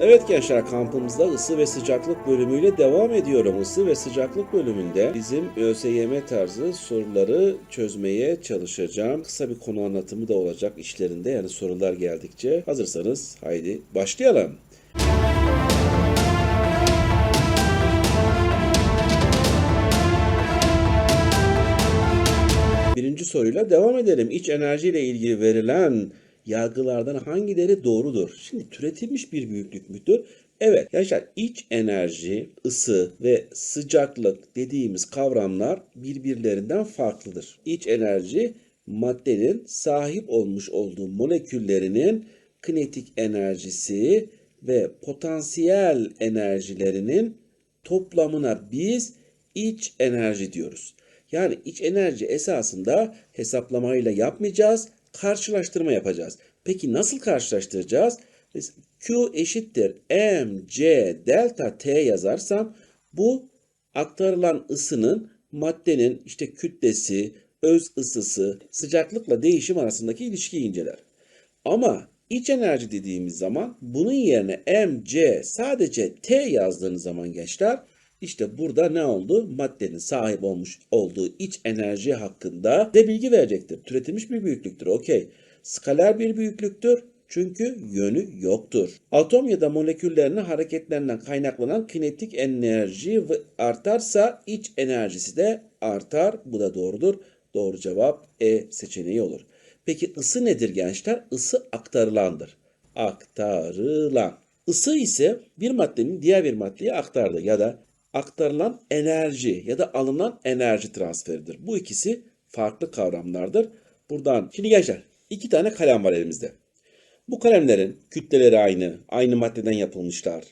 Evet gençler kampımızda ısı ve sıcaklık bölümüyle devam ediyorum. Isı ve sıcaklık bölümünde bizim ÖSYM tarzı soruları çözmeye çalışacağım. Kısa bir konu anlatımı da olacak işlerinde yani sorular geldikçe. Hazırsanız haydi başlayalım. Birinci soruyla devam edelim. İç enerji ile ilgili verilen yargılardan hangileri doğrudur? Şimdi türetilmiş bir büyüklük müdür? Evet gençler iç enerji, ısı ve sıcaklık dediğimiz kavramlar birbirlerinden farklıdır. İç enerji maddenin sahip olmuş olduğu moleküllerinin kinetik enerjisi ve potansiyel enerjilerinin toplamına biz iç enerji diyoruz. Yani iç enerji esasında hesaplamayla yapmayacağız, karşılaştırma yapacağız. Peki nasıl karşılaştıracağız? Q eşittir mc delta t yazarsam bu aktarılan ısının maddenin işte kütlesi, öz ısısı, sıcaklıkla değişim arasındaki ilişkiyi inceler. Ama iç enerji dediğimiz zaman bunun yerine mc sadece t yazdığınız zaman gençler işte burada ne oldu? Maddenin sahip olmuş olduğu iç enerji hakkında de bilgi verecektir. Türetilmiş bir büyüklüktür. Okey. Skaler bir büyüklüktür. Çünkü yönü yoktur. Atom ya da moleküllerinin hareketlerinden kaynaklanan kinetik enerji artarsa iç enerjisi de artar. Bu da doğrudur. Doğru cevap E seçeneği olur. Peki ısı nedir gençler? Isı aktarılandır. Aktarılan. Isı ise bir maddenin diğer bir maddeye aktardığı ya da aktarılan enerji ya da alınan enerji transferidir. Bu ikisi farklı kavramlardır. Buradan şimdi gençler iki tane kalem var elimizde. Bu kalemlerin kütleleri aynı, aynı maddeden yapılmışlar.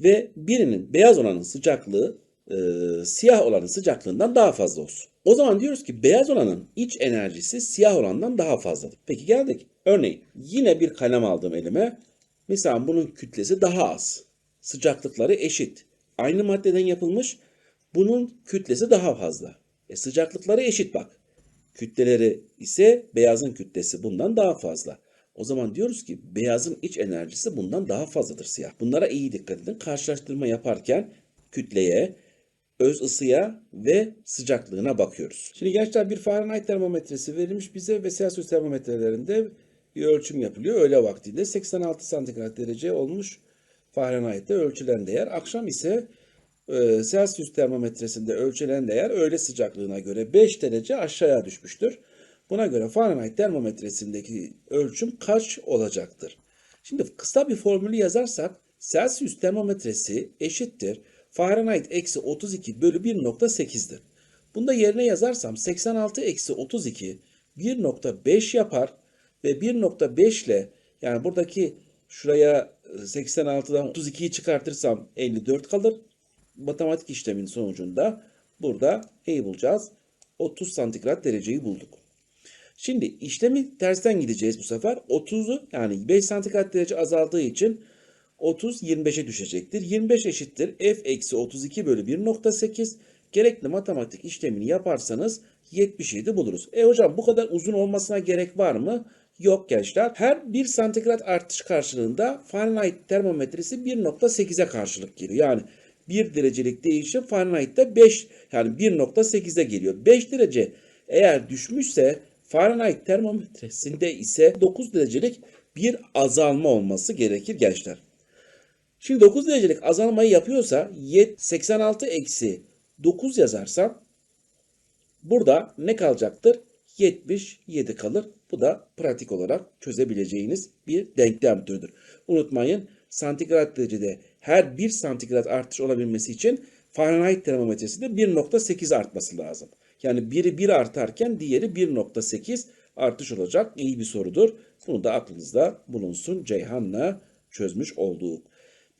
Ve birinin beyaz olanın sıcaklığı e, siyah olanın sıcaklığından daha fazla olsun. O zaman diyoruz ki beyaz olanın iç enerjisi siyah olandan daha fazladır. Peki geldik. Örneğin yine bir kalem aldım elime. Mesela bunun kütlesi daha az. Sıcaklıkları eşit aynı maddeden yapılmış. Bunun kütlesi daha fazla. E sıcaklıkları eşit bak. Kütleleri ise beyazın kütlesi bundan daha fazla. O zaman diyoruz ki beyazın iç enerjisi bundan daha fazladır siyah. Bunlara iyi dikkat edin. Karşılaştırma yaparken kütleye, öz ısıya ve sıcaklığına bakıyoruz. Şimdi gençler bir Fahrenheit termometresi verilmiş bize ve Celsius termometrelerinde bir ölçüm yapılıyor. Öğle vaktinde 86 santigrat derece olmuş Fahrenheit'te ölçülen değer. Akşam ise e, Celsius termometresinde ölçülen değer öğle sıcaklığına göre 5 derece aşağıya düşmüştür. Buna göre Fahrenheit termometresindeki ölçüm kaç olacaktır? Şimdi kısa bir formülü yazarsak Celsius termometresi eşittir Fahrenheit eksi 32 bölü 1.8'dir. Bunu da yerine yazarsam 86 eksi 32 1.5 yapar ve 1.5 ile yani buradaki şuraya 86'dan 32'yi çıkartırsam 54 kalır. Matematik işlemin sonucunda burada neyi bulacağız? 30 santigrat dereceyi bulduk. Şimdi işlemi tersten gideceğiz bu sefer. 30'u yani 5 santigrat derece azaldığı için 30 25'e düşecektir. 25 eşittir f eksi 32 bölü 1.8. Gerekli matematik işlemini yaparsanız 77 buluruz. E hocam bu kadar uzun olmasına gerek var mı? Yok gençler. Her 1 santigrat artış karşılığında Fahrenheit termometresi 1.8'e karşılık geliyor. Yani 1 derecelik değişim Fahrenheit'te 5 yani 1.8'e geliyor. 5 derece eğer düşmüşse Fahrenheit termometresinde ise 9 derecelik bir azalma olması gerekir gençler. Şimdi 9 derecelik azalmayı yapıyorsa 86 eksi 9 yazarsam burada ne kalacaktır? 77 kalır. Bu da pratik olarak çözebileceğiniz bir denklem türüdür. Unutmayın santigrat derecede her 1 santigrat artış olabilmesi için Fahrenheit termometresinde 1.8 artması lazım. Yani biri 1 artarken diğeri 1.8 artış olacak. İyi bir sorudur. Bunu da aklınızda bulunsun. Ceyhan'la çözmüş olduk.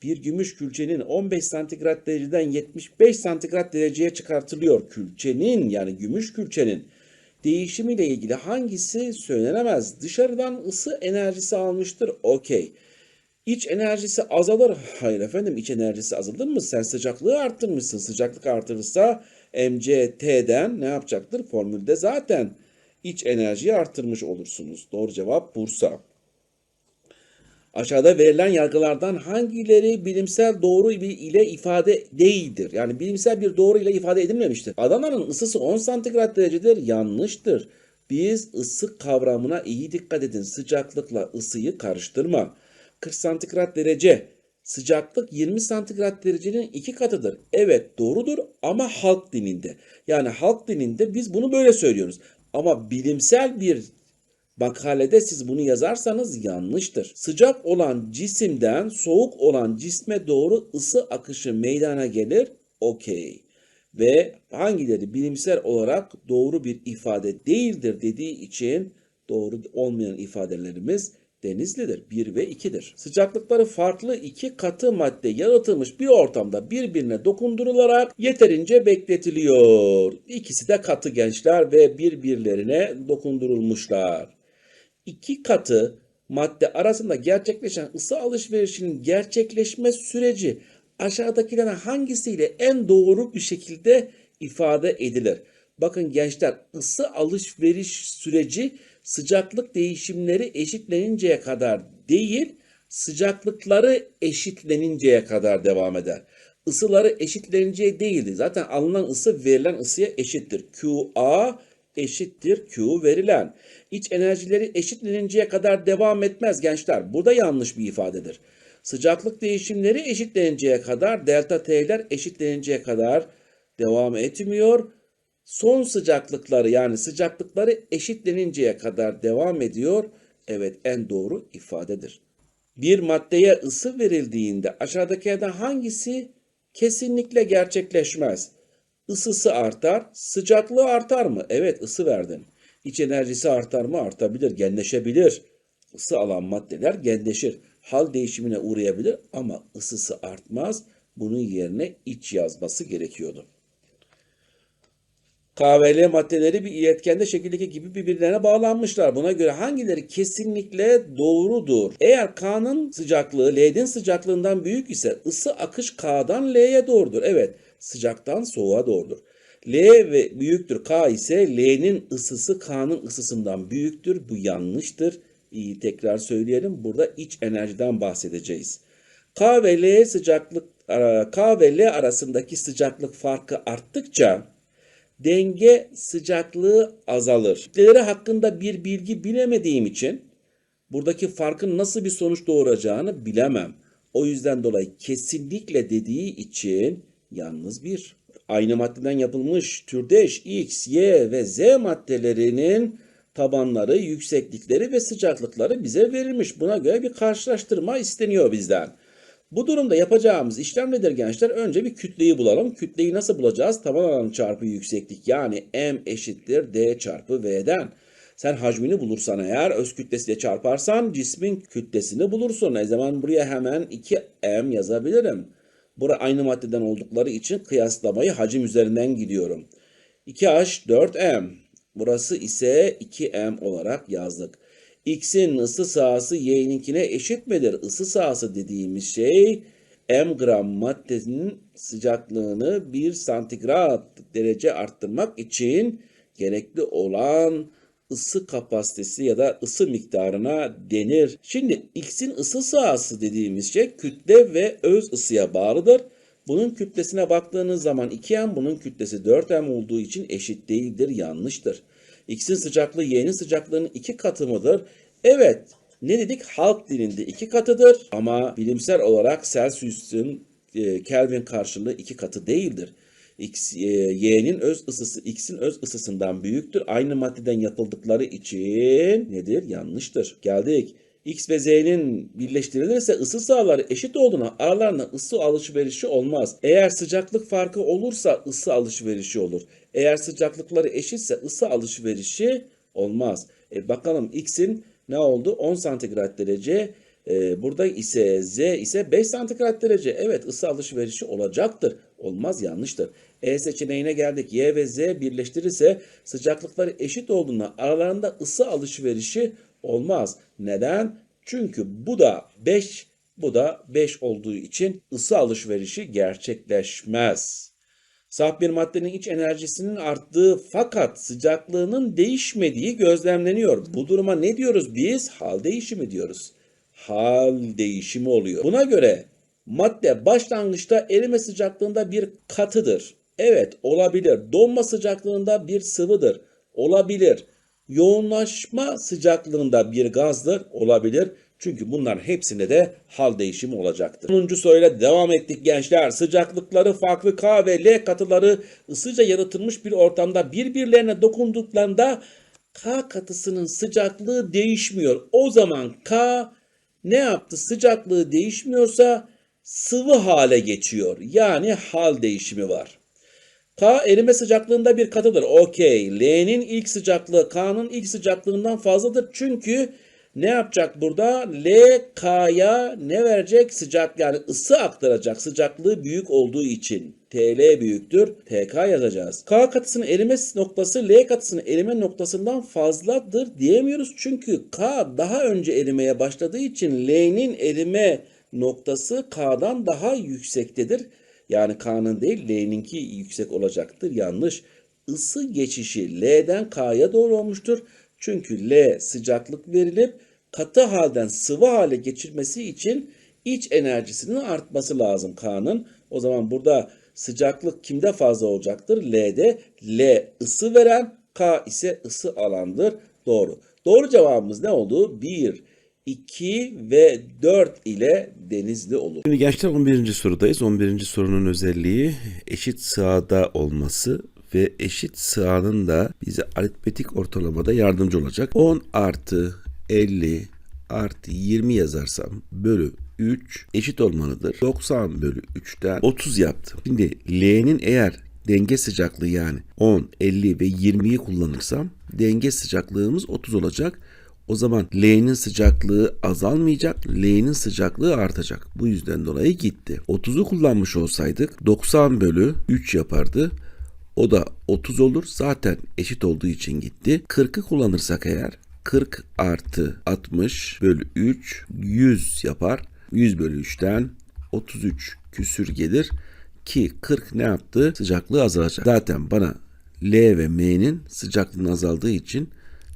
Bir gümüş külçenin 15 santigrat dereceden 75 santigrat dereceye çıkartılıyor. Külçenin yani gümüş külçenin değişimiyle ilgili hangisi söylenemez? Dışarıdan ısı enerjisi almıştır. Okey. İç enerjisi azalır. Hayır efendim iç enerjisi azalır mı? Sen sıcaklığı arttırmışsın. Sıcaklık artırırsa mct'den ne yapacaktır? Formülde zaten iç enerjiyi arttırmış olursunuz. Doğru cevap Bursa. Aşağıda verilen yargılardan hangileri bilimsel doğru ile ifade değildir? Yani bilimsel bir doğru ile ifade edilmemiştir. Adana'nın ısısı 10 santigrat derecedir. Yanlıştır. Biz ısı kavramına iyi dikkat edin. Sıcaklıkla ısıyı karıştırma. 40 santigrat derece sıcaklık 20 santigrat derecenin iki katıdır. Evet doğrudur ama halk dilinde. Yani halk dilinde biz bunu böyle söylüyoruz. Ama bilimsel bir makalede siz bunu yazarsanız yanlıştır. Sıcak olan cisimden soğuk olan cisme doğru ısı akışı meydana gelir. Okey. Ve hangileri bilimsel olarak doğru bir ifade değildir dediği için doğru olmayan ifadelerimiz Denizlidir. 1 ve 2'dir. Sıcaklıkları farklı iki katı madde yaratılmış bir ortamda birbirine dokundurularak yeterince bekletiliyor. İkisi de katı gençler ve birbirlerine dokundurulmuşlar. İki katı madde arasında gerçekleşen ısı alışverişinin gerçekleşme süreci aşağıdakilerden hangisiyle en doğru bir şekilde ifade edilir? Bakın gençler ısı alışveriş süreci sıcaklık değişimleri eşitleninceye kadar değil, sıcaklıkları eşitleninceye kadar devam eder. Isıları eşitleninceye değildi. Zaten alınan ısı verilen ısıya eşittir. QA eşittir Q verilen. İç enerjileri eşitleninceye kadar devam etmez gençler. Burada yanlış bir ifadedir. Sıcaklık değişimleri eşitleninceye kadar, delta T'ler eşitleninceye kadar devam etmiyor son sıcaklıkları yani sıcaklıkları eşitleninceye kadar devam ediyor. Evet en doğru ifadedir. Bir maddeye ısı verildiğinde aşağıdakilerden hangisi kesinlikle gerçekleşmez? Isısı artar, sıcaklığı artar mı? Evet ısı verdin. İç enerjisi artar mı? Artabilir, genleşebilir. Isı alan maddeler genleşir. Hal değişimine uğrayabilir ama ısısı artmaz. Bunun yerine iç yazması gerekiyordu. KVL maddeleri bir iletkende şekildeki gibi birbirlerine bağlanmışlar. Buna göre hangileri kesinlikle doğrudur? Eğer K'nın sıcaklığı L'nin sıcaklığından büyük ise ısı akış K'dan L'ye doğrudur. Evet sıcaktan soğuğa doğrudur. L ve büyüktür K ise L'nin ısısı K'nın ısısından büyüktür. Bu yanlıştır. İyi tekrar söyleyelim. Burada iç enerjiden bahsedeceğiz. K ve L sıcaklık K ve L arasındaki sıcaklık farkı arttıkça denge sıcaklığı azalır. Kütleleri hakkında bir bilgi bilemediğim için buradaki farkın nasıl bir sonuç doğuracağını bilemem. O yüzden dolayı kesinlikle dediği için yalnız bir. Aynı maddeden yapılmış türdeş X, Y ve Z maddelerinin tabanları, yükseklikleri ve sıcaklıkları bize verilmiş. Buna göre bir karşılaştırma isteniyor bizden. Bu durumda yapacağımız işlem nedir gençler? Önce bir kütleyi bulalım. Kütleyi nasıl bulacağız? Taban alanı çarpı yükseklik yani m eşittir d çarpı v'den. Sen hacmini bulursan eğer öz kütlesiyle çarparsan cismin kütlesini bulursun. O zaman buraya hemen 2m yazabilirim. Bura aynı maddeden oldukları için kıyaslamayı hacim üzerinden gidiyorum. 2h 4m. Burası ise 2m olarak yazdık. X'in ısı sahası Y'ninkine eşit midir? Isı sahası dediğimiz şey m gram maddenin sıcaklığını 1 santigrat derece arttırmak için gerekli olan ısı kapasitesi ya da ısı miktarına denir. Şimdi X'in ısı sahası dediğimiz şey kütle ve öz ısıya bağlıdır. Bunun kütlesine baktığınız zaman 2m bunun kütlesi 4m olduğu için eşit değildir, yanlıştır. X'in sıcaklığı Y'nin sıcaklığının iki katı mıdır? Evet. Ne dedik? Halk dilinde iki katıdır ama bilimsel olarak Celsius'un e, Kelvin karşılığı iki katı değildir. X, e, Y'nin öz ısısı X'in öz ısısından büyüktür. Aynı maddeden yapıldıkları için nedir? Yanlıştır. Geldik. X ve Z'nin birleştirilirse ısı sahaları eşit olduğuna aralarında ısı alışverişi olmaz. Eğer sıcaklık farkı olursa ısı alışverişi olur. Eğer sıcaklıkları eşitse ısı alışverişi olmaz. E bakalım X'in ne oldu? 10 santigrat derece. E, burada ise Z ise 5 santigrat derece. Evet ısı alışverişi olacaktır. Olmaz yanlıştır. E seçeneğine geldik. Y ve Z birleştirirse sıcaklıkları eşit olduğuna aralarında ısı alışverişi olmaz. Neden? Çünkü bu da 5, bu da 5 olduğu için ısı alışverişi gerçekleşmez. Saf bir maddenin iç enerjisinin arttığı fakat sıcaklığının değişmediği gözlemleniyor. Bu duruma ne diyoruz biz? Hal değişimi diyoruz. hal değişimi oluyor. Buna göre madde başlangıçta erime sıcaklığında bir katıdır. Evet olabilir. Donma sıcaklığında bir sıvıdır. Olabilir. Yoğunlaşma sıcaklığında bir gazdır. Olabilir. Çünkü bunların hepsinde de hal değişimi olacaktır. 10. soruyla devam ettik gençler. Sıcaklıkları farklı K ve L katıları ısıca yaratılmış bir ortamda birbirlerine dokunduklarında K katısının sıcaklığı değişmiyor. O zaman K ne yaptı? Sıcaklığı değişmiyorsa sıvı hale geçiyor. Yani hal değişimi var. K erime sıcaklığında bir katıdır. Okey. L'nin ilk sıcaklığı K'nın ilk sıcaklığından fazladır. Çünkü ne yapacak burada? L K'ya ne verecek? Sıcak yani ısı aktaracak. Sıcaklığı büyük olduğu için. TL büyüktür. TK yazacağız. K katısının erime noktası L katısının erime noktasından fazladır diyemiyoruz. Çünkü K daha önce erimeye başladığı için L'nin erime noktası K'dan daha yüksektedir. Yani K'nın değil L'ninki yüksek olacaktır. Yanlış. Isı geçişi L'den K'ya doğru olmuştur. Çünkü L sıcaklık verilip katı halden sıvı hale geçirmesi için iç enerjisinin artması lazım K'nın. O zaman burada sıcaklık kimde fazla olacaktır? L'de. L ısı veren, K ise ısı alandır. Doğru. Doğru cevabımız ne oldu? 1, 2 ve 4 ile denizli olur. Şimdi gençler 11. sorudayız. 11. sorunun özelliği eşit sığada olması ve eşit sığanın da bize aritmetik ortalamada yardımcı olacak. 10 artı 50 artı 20 yazarsam bölü 3 eşit olmalıdır. 90 bölü 3'ten 30 yaptım. Şimdi L'nin eğer denge sıcaklığı yani 10, 50 ve 20'yi kullanırsam denge sıcaklığımız 30 olacak. O zaman L'nin sıcaklığı azalmayacak, L'nin sıcaklığı artacak. Bu yüzden dolayı gitti. 30'u kullanmış olsaydık 90 bölü 3 yapardı. O da 30 olur. Zaten eşit olduğu için gitti. 40'ı kullanırsak eğer 40 artı 60 bölü 3 100 yapar. 100 bölü 3'ten 33 küsür gelir. Ki 40 ne yaptı? Sıcaklığı azalacak. Zaten bana L ve M'nin sıcaklığının azaldığı için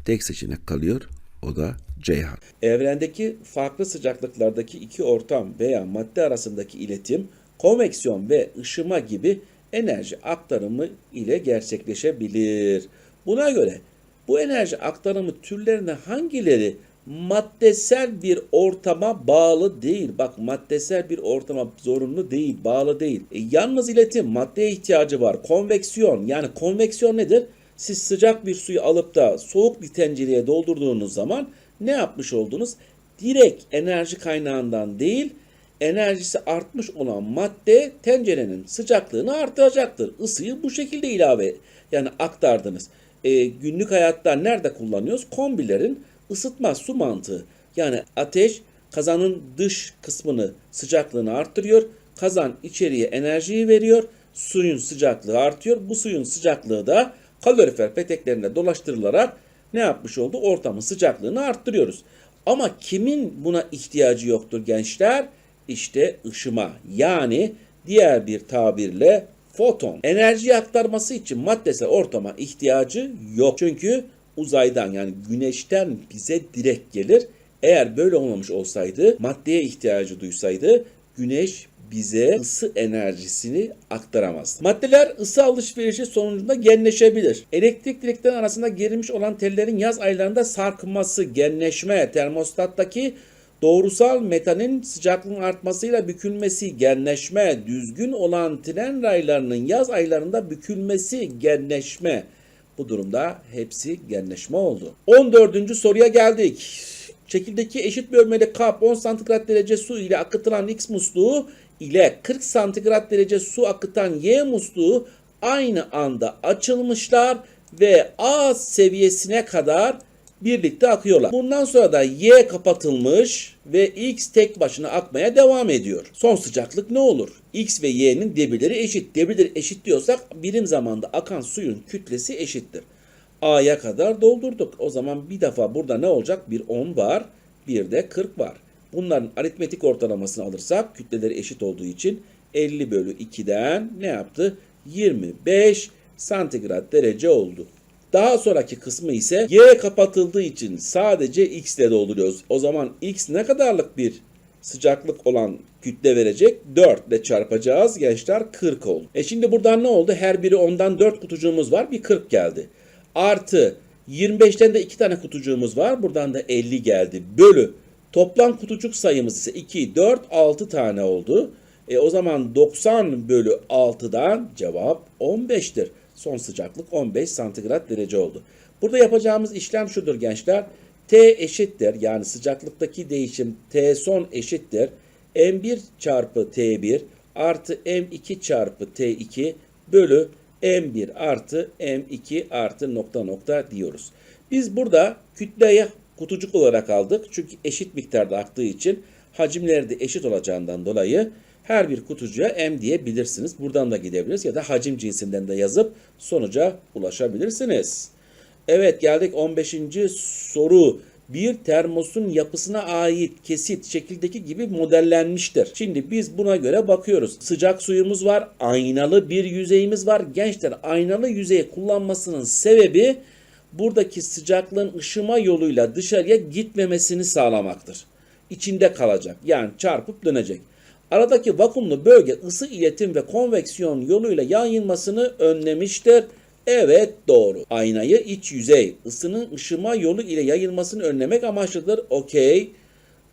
tek seçenek kalıyor. O da Ceyhan. Evrendeki farklı sıcaklıklardaki iki ortam veya madde arasındaki iletim, konveksiyon ve ışıma gibi enerji aktarımı ile gerçekleşebilir. Buna göre bu enerji aktarımı türlerine hangileri maddesel bir ortama bağlı değil. Bak maddesel bir ortama zorunlu değil, bağlı değil. E, yalnız iletim maddeye ihtiyacı var. Konveksiyon yani konveksiyon nedir? Siz sıcak bir suyu alıp da soğuk bir tencereye doldurduğunuz zaman ne yapmış oldunuz? Direkt enerji kaynağından değil, enerjisi artmış olan madde tencerenin sıcaklığını artıracaktır. Isıyı bu şekilde ilave yani aktardınız. E, günlük hayatta nerede kullanıyoruz? Kombilerin ısıtma su mantığı. Yani ateş kazanın dış kısmını sıcaklığını arttırıyor. Kazan içeriye enerjiyi veriyor. Suyun sıcaklığı artıyor. Bu suyun sıcaklığı da kalorifer peteklerine dolaştırılarak ne yapmış oldu? Ortamın sıcaklığını arttırıyoruz. Ama kimin buna ihtiyacı yoktur gençler? İşte ışıma yani diğer bir tabirle foton. Enerji aktarması için maddesel ortama ihtiyacı yok. Çünkü uzaydan yani güneşten bize direkt gelir. Eğer böyle olmamış olsaydı, maddeye ihtiyacı duysaydı güneş bize ısı enerjisini aktaramaz. Maddeler ısı alışverişi sonucunda genleşebilir. Elektrik direklerin arasında gerilmiş olan tellerin yaz aylarında sarkması, genleşme, termostattaki doğrusal metanın sıcaklığın artmasıyla bükülmesi, genleşme, düzgün olan tren raylarının yaz aylarında bükülmesi, genleşme. Bu durumda hepsi genleşme oldu. 14. soruya geldik. Şekildeki eşit bölmeli kap 10 santigrat derece su ile akıtılan X musluğu ile 40 santigrat derece su akıtan Y musluğu aynı anda açılmışlar ve A seviyesine kadar birlikte akıyorlar. Bundan sonra da Y kapatılmış ve X tek başına akmaya devam ediyor. Son sıcaklık ne olur? X ve Y'nin debirleri eşit. Debirleri eşit diyorsak birim zamanda akan suyun kütlesi eşittir. A'ya kadar doldurduk. O zaman bir defa burada ne olacak? Bir 10 var, bir de 40 var. Bunların aritmetik ortalamasını alırsak kütleleri eşit olduğu için 50 bölü 2'den ne yaptı? 25 santigrat derece oldu. Daha sonraki kısmı ise y kapatıldığı için sadece x ile dolduruyoruz. O zaman x ne kadarlık bir sıcaklık olan kütle verecek? 4 ile çarpacağız gençler 40 oldu. E şimdi buradan ne oldu? Her biri ondan 4 kutucuğumuz var. Bir 40 geldi. Artı 25'ten de 2 tane kutucuğumuz var. Buradan da 50 geldi. Bölü toplam kutucuk sayımız ise 2, 4, 6 tane oldu. E o zaman 90 bölü 6'dan cevap 15'tir. Son sıcaklık 15 santigrat derece oldu. Burada yapacağımız işlem şudur gençler. T eşittir yani sıcaklıktaki değişim T son eşittir. M1 çarpı T1 artı M2 çarpı T2 bölü M1 artı M2 artı nokta nokta diyoruz. Biz burada kütleye kutucuk olarak aldık. Çünkü eşit miktarda aktığı için hacimleri de eşit olacağından dolayı her bir kutucuğa M diyebilirsiniz. Buradan da gidebiliriz ya da hacim cinsinden de yazıp sonuca ulaşabilirsiniz. Evet geldik 15. soru. Bir termosun yapısına ait kesit şekildeki gibi modellenmiştir. Şimdi biz buna göre bakıyoruz. Sıcak suyumuz var, aynalı bir yüzeyimiz var. Gençler aynalı yüzeyi kullanmasının sebebi buradaki sıcaklığın ışıma yoluyla dışarıya gitmemesini sağlamaktır. İçinde kalacak. Yani çarpıp dönecek. Aradaki vakumlu bölge ısı iletim ve konveksiyon yoluyla yayılmasını önlemiştir. Evet doğru. Aynayı iç yüzey ısının ışıma yolu ile yayılmasını önlemek amaçlıdır. Okey.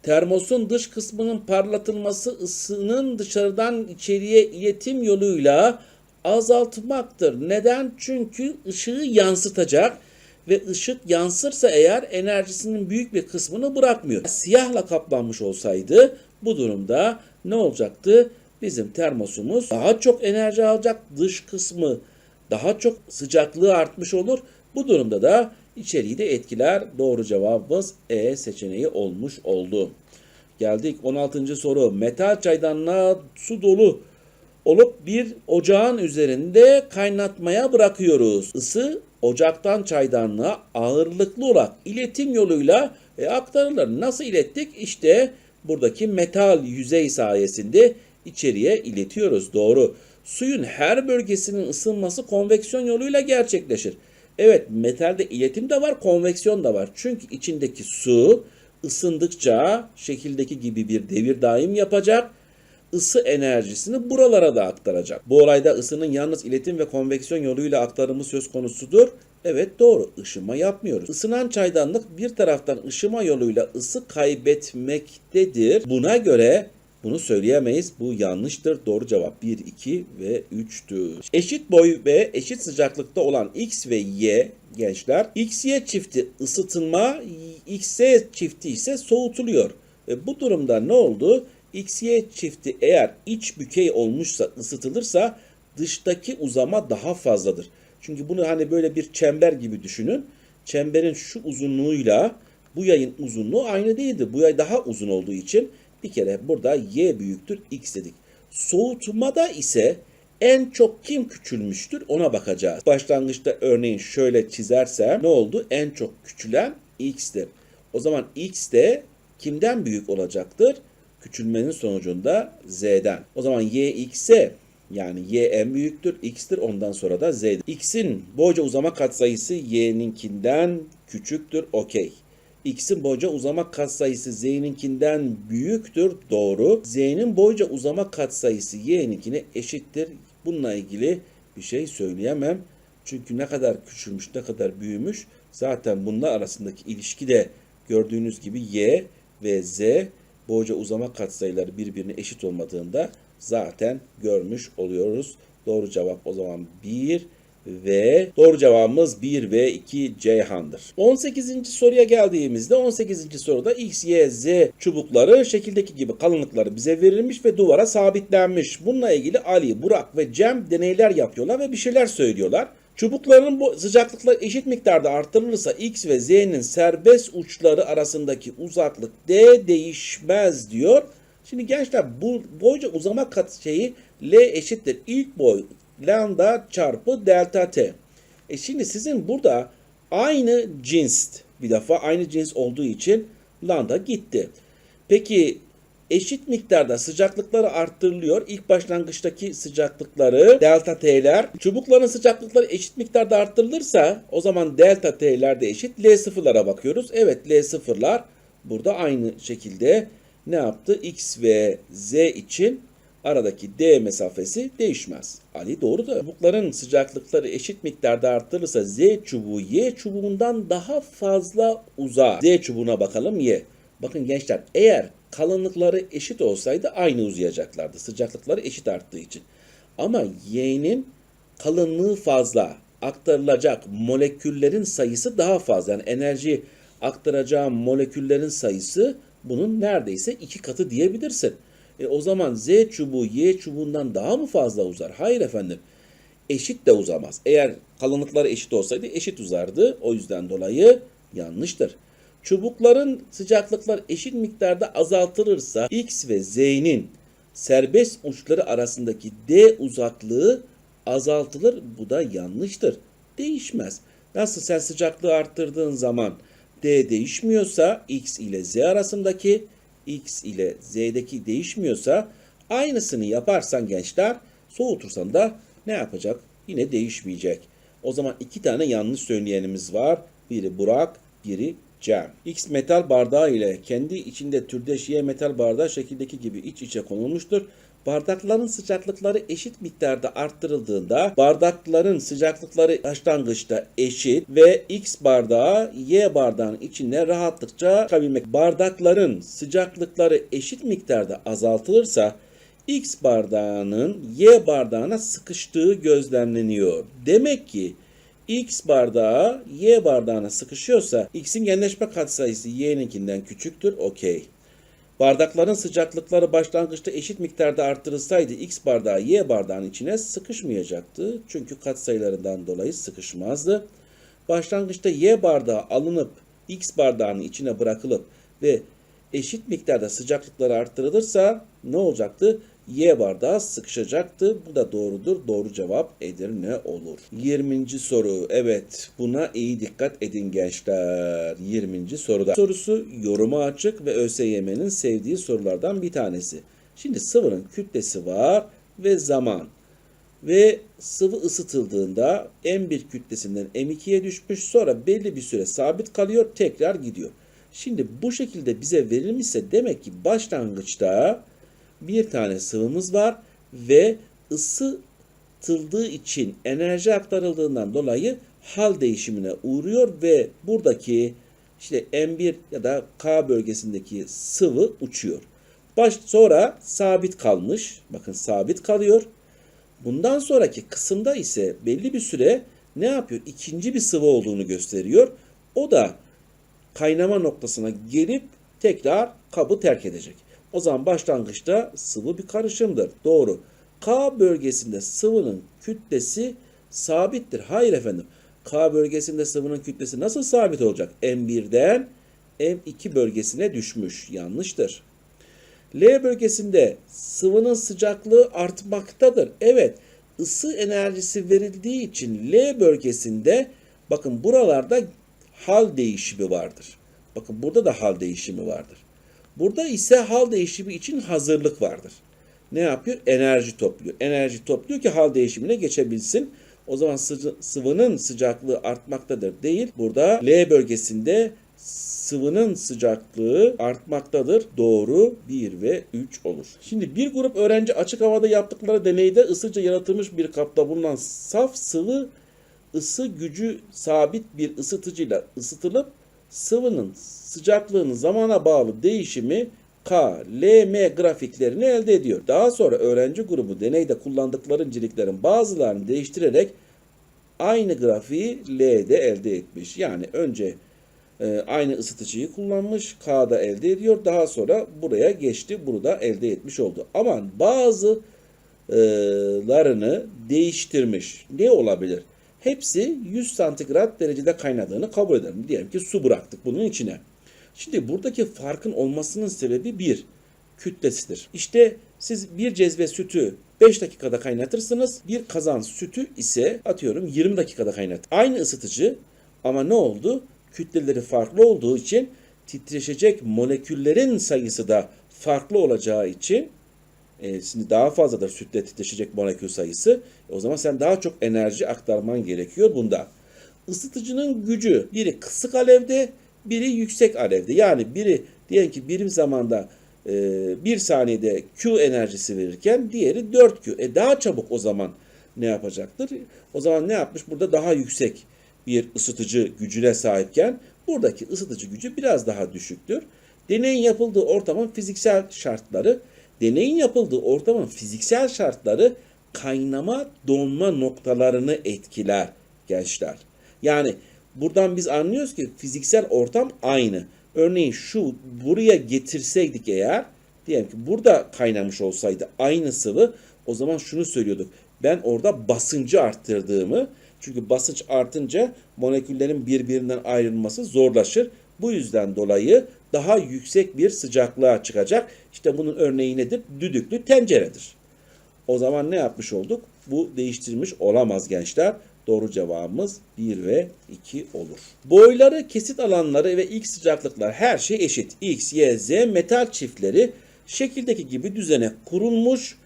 Termosun dış kısmının parlatılması ısının dışarıdan içeriye iletim yoluyla azaltmaktır. Neden? Çünkü ışığı yansıtacak ve ışık yansırsa eğer enerjisinin büyük bir kısmını bırakmıyor. Siyahla kaplanmış olsaydı bu durumda ne olacaktı? Bizim termosumuz daha çok enerji alacak. Dış kısmı daha çok sıcaklığı artmış olur. Bu durumda da içeriği de etkiler. Doğru cevabımız E seçeneği olmuş oldu. Geldik 16. soru. Metal çaydanlığa su dolu olup bir ocağın üzerinde kaynatmaya bırakıyoruz. Isı ocaktan çaydanlığa ağırlıklı olarak iletim yoluyla e, aktarılır. Nasıl ilettik? İşte buradaki metal yüzey sayesinde içeriye iletiyoruz. Doğru. Suyun her bölgesinin ısınması konveksiyon yoluyla gerçekleşir. Evet metalde iletim de var, konveksiyon da var. Çünkü içindeki su ısındıkça şekildeki gibi bir devir daim yapacak. Isı enerjisini buralara da aktaracak. Bu olayda ısının yalnız iletim ve konveksiyon yoluyla aktarımı söz konusudur. Evet doğru ışıma yapmıyoruz. Isınan çaydanlık bir taraftan ışıma yoluyla ısı kaybetmektedir. Buna göre bunu söyleyemeyiz. Bu yanlıştır. Doğru cevap 1, 2 ve 3'tür. Eşit boy ve eşit sıcaklıkta olan X ve Y gençler. XY çifti ısıtılma, XY çifti ise soğutuluyor. Ve bu durumda ne oldu? XY çifti eğer iç bükey olmuşsa, ısıtılırsa dıştaki uzama daha fazladır. Çünkü bunu hani böyle bir çember gibi düşünün. Çemberin şu uzunluğuyla bu yayın uzunluğu aynı değildir. Bu yay daha uzun olduğu için bir kere burada y büyüktür x dedik. Soğutmada ise en çok kim küçülmüştür ona bakacağız. Başlangıçta örneğin şöyle çizersem ne oldu? En çok küçülen x'tir. O zaman x de kimden büyük olacaktır? Küçülmenin sonucunda z'den. O zaman y x'e yani y en büyüktür, x'tir ondan sonra da z. X'in boyca uzama katsayısı y'ninkinden küçüktür, okey. X'in boyca uzama katsayısı Z'ninkinden büyüktür. Doğru. Z'nin boyca uzama katsayısı Y'ninkine eşittir. Bununla ilgili bir şey söyleyemem. Çünkü ne kadar küçülmüş, ne kadar büyümüş zaten bunlar arasındaki ilişki de gördüğünüz gibi Y ve Z boyca uzama katsayıları birbirine eşit olmadığında zaten görmüş oluyoruz. Doğru cevap o zaman 1 ve doğru cevabımız 1 ve 2 Ceyhan'dır. 18. soruya geldiğimizde 18. soruda X, Y, Z çubukları şekildeki gibi kalınlıkları bize verilmiş ve duvara sabitlenmiş. Bununla ilgili Ali, Burak ve Cem deneyler yapıyorlar ve bir şeyler söylüyorlar. Çubukların bu sıcaklıklar eşit miktarda artırılırsa X ve Z'nin serbest uçları arasındaki uzaklık D değişmez diyor. Şimdi gençler bu boyca uzama kat şeyi L eşittir. İlk boy lambda çarpı delta t. E şimdi sizin burada aynı cins bir defa aynı cins olduğu için lambda gitti. Peki eşit miktarda sıcaklıkları arttırılıyor. İlk başlangıçtaki sıcaklıkları delta T'ler. Çubukların sıcaklıkları eşit miktarda arttırılırsa o zaman delta T'ler de eşit. L0'lara bakıyoruz. Evet L0'lar burada aynı şekilde ne yaptı? X ve Z için aradaki D mesafesi değişmez. Ali doğru da çubukların sıcaklıkları eşit miktarda arttırılırsa Z çubuğu Y çubuğundan daha fazla uzar. Z çubuğuna bakalım Y. Bakın gençler eğer kalınlıkları eşit olsaydı aynı uzayacaklardı. Sıcaklıkları eşit arttığı için. Ama Y'nin kalınlığı fazla. Aktarılacak moleküllerin sayısı daha fazla. Yani enerji aktaracağım moleküllerin sayısı bunun neredeyse iki katı diyebilirsin. E o zaman Z çubuğu Y çubuğundan daha mı fazla uzar? Hayır efendim. Eşit de uzamaz. Eğer kalınlıkları eşit olsaydı eşit uzardı. O yüzden dolayı yanlıştır. Çubukların sıcaklıklar eşit miktarda azaltılırsa X ve Z'nin serbest uçları arasındaki D uzaklığı azaltılır. Bu da yanlıştır. Değişmez. Nasıl sen sıcaklığı arttırdığın zaman D değişmiyorsa X ile Z arasındaki X ile Z'deki değişmiyorsa aynısını yaparsan gençler soğutursan da ne yapacak? Yine değişmeyecek. O zaman iki tane yanlış söyleyenimiz var. Biri Burak, biri Cem. X metal bardağı ile kendi içinde türdeş Y metal bardağı şekildeki gibi iç içe konulmuştur. Bardakların sıcaklıkları eşit miktarda arttırıldığında bardakların sıcaklıkları başlangıçta eşit ve X bardağı Y bardağın içine rahatlıkça çıkabilmek. Bardakların sıcaklıkları eşit miktarda azaltılırsa X bardağının Y bardağına sıkıştığı gözlemleniyor. Demek ki X bardağı Y bardağına sıkışıyorsa X'in genleşme katsayısı Y'ninkinden küçüktür. Okey. Bardakların sıcaklıkları başlangıçta eşit miktarda arttırılsaydı X bardağı Y bardağın içine sıkışmayacaktı. Çünkü katsayılarından dolayı sıkışmazdı. Başlangıçta Y bardağı alınıp X bardağının içine bırakılıp ve eşit miktarda sıcaklıkları arttırılırsa ne olacaktı? Y bardağı sıkışacaktı. Bu da doğrudur. Doğru cevap Edirne olur. 20. soru. Evet buna iyi dikkat edin gençler. 20. soruda. Sorusu yoruma açık ve ÖSYM'nin sevdiği sorulardan bir tanesi. Şimdi sıvının kütlesi var ve zaman. Ve sıvı ısıtıldığında M1 kütlesinden M2'ye düşmüş sonra belli bir süre sabit kalıyor tekrar gidiyor. Şimdi bu şekilde bize verilmişse demek ki başlangıçta bir tane sıvımız var ve ısıtıldığı için enerji aktarıldığından dolayı hal değişimine uğruyor ve buradaki işte M1 ya da K bölgesindeki sıvı uçuyor. Baş, sonra sabit kalmış. Bakın sabit kalıyor. Bundan sonraki kısımda ise belli bir süre ne yapıyor? İkinci bir sıvı olduğunu gösteriyor. O da kaynama noktasına gelip tekrar kabı terk edecek. O zaman başlangıçta sıvı bir karışımdır. Doğru. K bölgesinde sıvının kütlesi sabittir. Hayır efendim. K bölgesinde sıvının kütlesi nasıl sabit olacak? M1'den M2 bölgesine düşmüş. Yanlıştır. L bölgesinde sıvının sıcaklığı artmaktadır. Evet, ısı enerjisi verildiği için L bölgesinde bakın buralarda hal değişimi vardır. Bakın burada da hal değişimi vardır. Burada ise hal değişimi için hazırlık vardır. Ne yapıyor? Enerji topluyor. Enerji topluyor ki hal değişimine geçebilsin. O zaman sıca- sıvının sıcaklığı artmaktadır değil. Burada L bölgesinde sıvının sıcaklığı artmaktadır. Doğru 1 ve 3 olur. Şimdi bir grup öğrenci açık havada yaptıkları deneyde ısıca yaratılmış bir kapta bulunan saf sıvı ısı gücü sabit bir ısıtıcıyla ısıtılıp sıvının sıcaklığının zamana bağlı değişimi K, L, M grafiklerini elde ediyor. Daha sonra öğrenci grubu deneyde kullandıkları inceliklerin bazılarını değiştirerek aynı grafiği L'de elde etmiş. Yani önce e, aynı ısıtıcıyı kullanmış, K'da elde ediyor. Daha sonra buraya geçti, bunu da elde etmiş oldu. Ama bazılarını değiştirmiş. Ne olabilir? Hepsi 100 santigrat derecede kaynadığını kabul edelim. Diyelim ki su bıraktık bunun içine. Şimdi buradaki farkın olmasının sebebi bir, kütlesidir. İşte siz bir cezve sütü 5 dakikada kaynatırsınız. Bir kazan sütü ise atıyorum 20 dakikada kaynat. Aynı ısıtıcı ama ne oldu? Kütleleri farklı olduğu için titreşecek moleküllerin sayısı da farklı olacağı için e, şimdi daha fazladır sütle titreşecek molekül sayısı. O zaman sen daha çok enerji aktarman gerekiyor bunda. Isıtıcının gücü biri kısık alevde, biri yüksek alevde. Yani biri diyelim ki birim zamanda e, bir saniyede Q enerjisi verirken diğeri 4Q. E daha çabuk o zaman ne yapacaktır? O zaman ne yapmış? Burada daha yüksek bir ısıtıcı gücüne sahipken buradaki ısıtıcı gücü biraz daha düşüktür. Deneyin yapıldığı ortamın fiziksel şartları, deneyin yapıldığı ortamın fiziksel şartları kaynama donma noktalarını etkiler gençler. Yani buradan biz anlıyoruz ki fiziksel ortam aynı. Örneğin şu buraya getirseydik eğer diyelim ki burada kaynamış olsaydı aynı sıvı o zaman şunu söylüyorduk. Ben orada basıncı arttırdığımı çünkü basınç artınca moleküllerin birbirinden ayrılması zorlaşır. Bu yüzden dolayı daha yüksek bir sıcaklığa çıkacak. İşte bunun örneği nedir? Düdüklü tenceredir. O zaman ne yapmış olduk? Bu değiştirilmiş olamaz gençler. Doğru cevabımız 1 ve 2 olur. Boyları, kesit alanları ve ilk sıcaklıklar her şey eşit. X, Y, Z metal çiftleri şekildeki gibi düzene kurulmuş.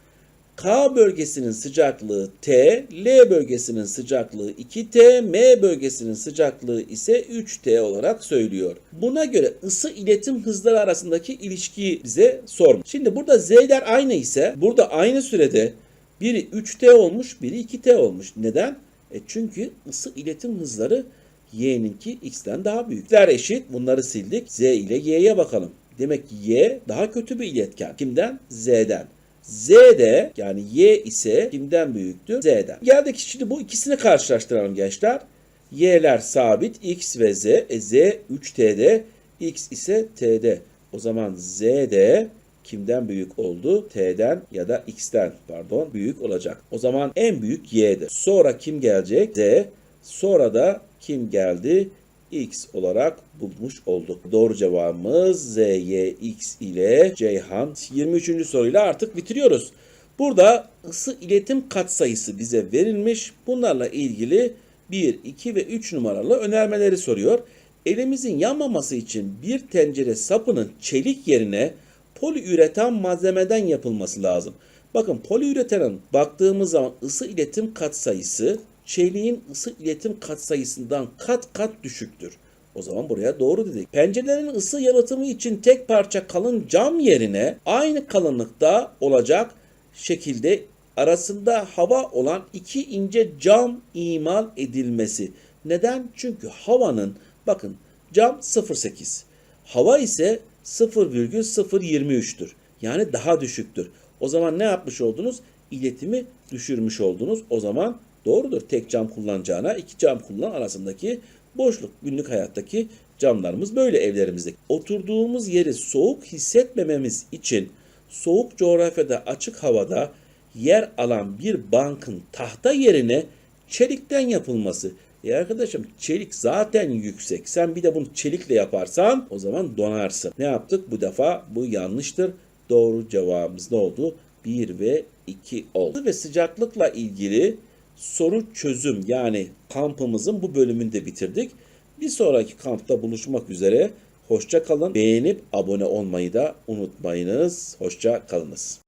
K bölgesinin sıcaklığı T, L bölgesinin sıcaklığı 2T, M bölgesinin sıcaklığı ise 3T olarak söylüyor. Buna göre ısı iletim hızları arasındaki ilişkiyi bize sormuş. Şimdi burada Z'ler aynı ise burada aynı sürede biri 3T olmuş, biri 2T olmuş. Neden? E çünkü ısı iletim hızları Y'ninki X'ten daha büyük. Z'ler eşit. Bunları sildik. Z ile Y'ye bakalım. Demek ki Y daha kötü bir iletken. Kimden? Z'den. Z de yani Y ise kimden büyüktür? Z'den. Geldik şimdi bu ikisini karşılaştıralım gençler. Y'ler sabit X ve Z. E, Z 3T'de X ise T'de. O zaman Z de kimden büyük oldu? T'den ya da X'ten pardon büyük olacak. O zaman en büyük Y'dir. Sonra kim gelecek? Z. Sonra da kim geldi? X olarak bulmuş olduk. Doğru cevabımız Z, Y, X ile Ceyhan. 23. soruyla artık bitiriyoruz. Burada ısı iletim katsayısı bize verilmiş. Bunlarla ilgili 1, 2 ve 3 numaralı önermeleri soruyor. Elimizin yanmaması için bir tencere sapının çelik yerine poliüretan malzemeden yapılması lazım. Bakın poliüretanın baktığımız zaman ısı iletim katsayısı çeliğin ısı iletim katsayısından kat kat düşüktür. O zaman buraya doğru dedik. Pencerelerin ısı yalıtımı için tek parça kalın cam yerine aynı kalınlıkta olacak şekilde arasında hava olan iki ince cam imal edilmesi. Neden? Çünkü havanın bakın cam 0.8. Hava ise 0,023'tür. Yani daha düşüktür. O zaman ne yapmış oldunuz? İletimi düşürmüş oldunuz. O zaman doğrudur. Tek cam kullanacağına iki cam kullan arasındaki boşluk. Günlük hayattaki camlarımız böyle evlerimizde. Oturduğumuz yeri soğuk hissetmememiz için soğuk coğrafyada açık havada yer alan bir bankın tahta yerine çelikten yapılması. E arkadaşım çelik zaten yüksek. Sen bir de bunu çelikle yaparsan o zaman donarsın. Ne yaptık? Bu defa bu yanlıştır. Doğru cevabımız ne oldu? 1 ve 2 oldu. Ve sıcaklıkla ilgili soru çözüm yani kampımızın bu bölümünü de bitirdik. Bir sonraki kampta buluşmak üzere. Hoşça kalın. Beğenip abone olmayı da unutmayınız. Hoşça kalınız.